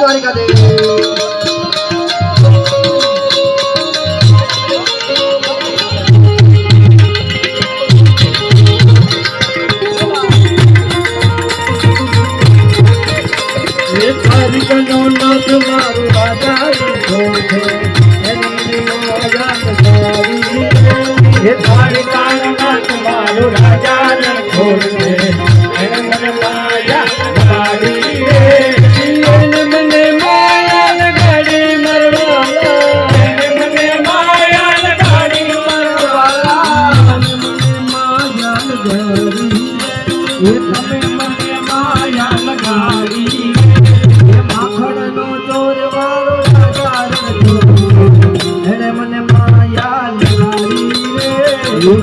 দ্বারিকাতে મારું રાજા હે તારી કારણ મારું રાજા ને ખોલ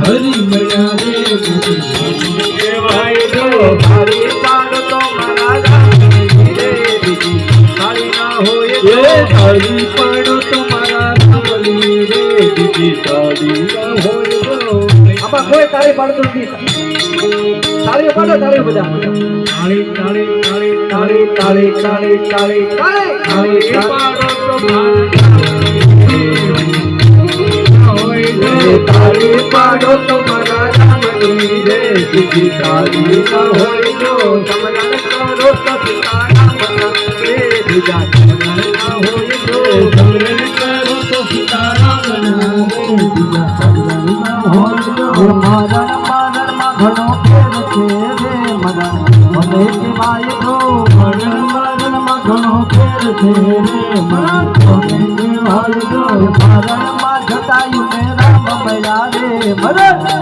હરી મયા રે ભાઈ ગો ભારી પાન તો મારા રે બીજી. કાળી ના હોય હરી પાન આમાં કોઈ તાળી પાડતું નથી. તાળીઓ પાડો તાળીઓ બધા. તાળી તાળી તાળી તાળી તાળી તાળી તાળી તાળી. તાળી તાળી. પાડો તાળી રામની રે તાળી ન હોય તો સમરણ કરો તો સીતારામ રે બીજા સમરણ ન હોય તો સમરણ મરણ મરણમાં ઘણો ફેર છે રે મરણ મને કહેવાય તો મરણ મરણમાં ઘણો ફેર છે રે મરણ મને કહેવાય તો મરણમાં જટાયું ને રામ મળ્યા રે મરણ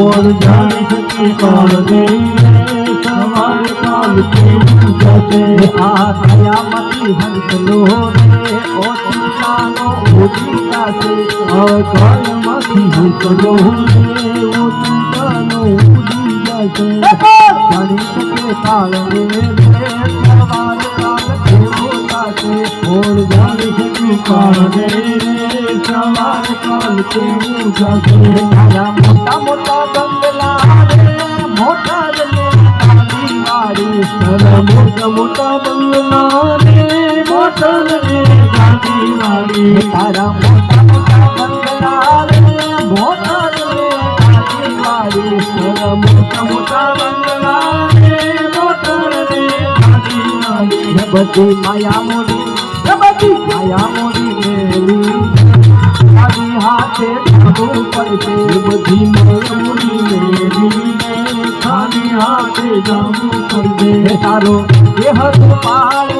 और जान सके और गई કયામતી હંસલો રે ઓછાનો ઓછીતા છે અકયામતી હંસલો રે ઓછાનો ઓછીતા છે જાણી શકે તાળ રે રે સવાર રાગ દેવતા છે ઓળ જાણી શકે તાળ રે રે સવાર કાલ કેવું જાશે મોટા બધી માયા ને બધી માયા મોડી મેલી તારી હાથે ધાબો પડશે બધી માયા મોડી મેલી તારી હાથે ધાબો પડશે તારો દેહ પાળો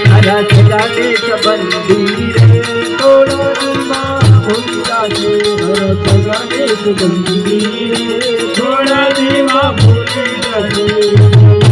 તારા સગાને સંબંધી રે થોડા દૂરમાં ભૂલી જાશે તરસ ગાવે સુગંધી રે થોડાજીમાં ભૂલી જાવે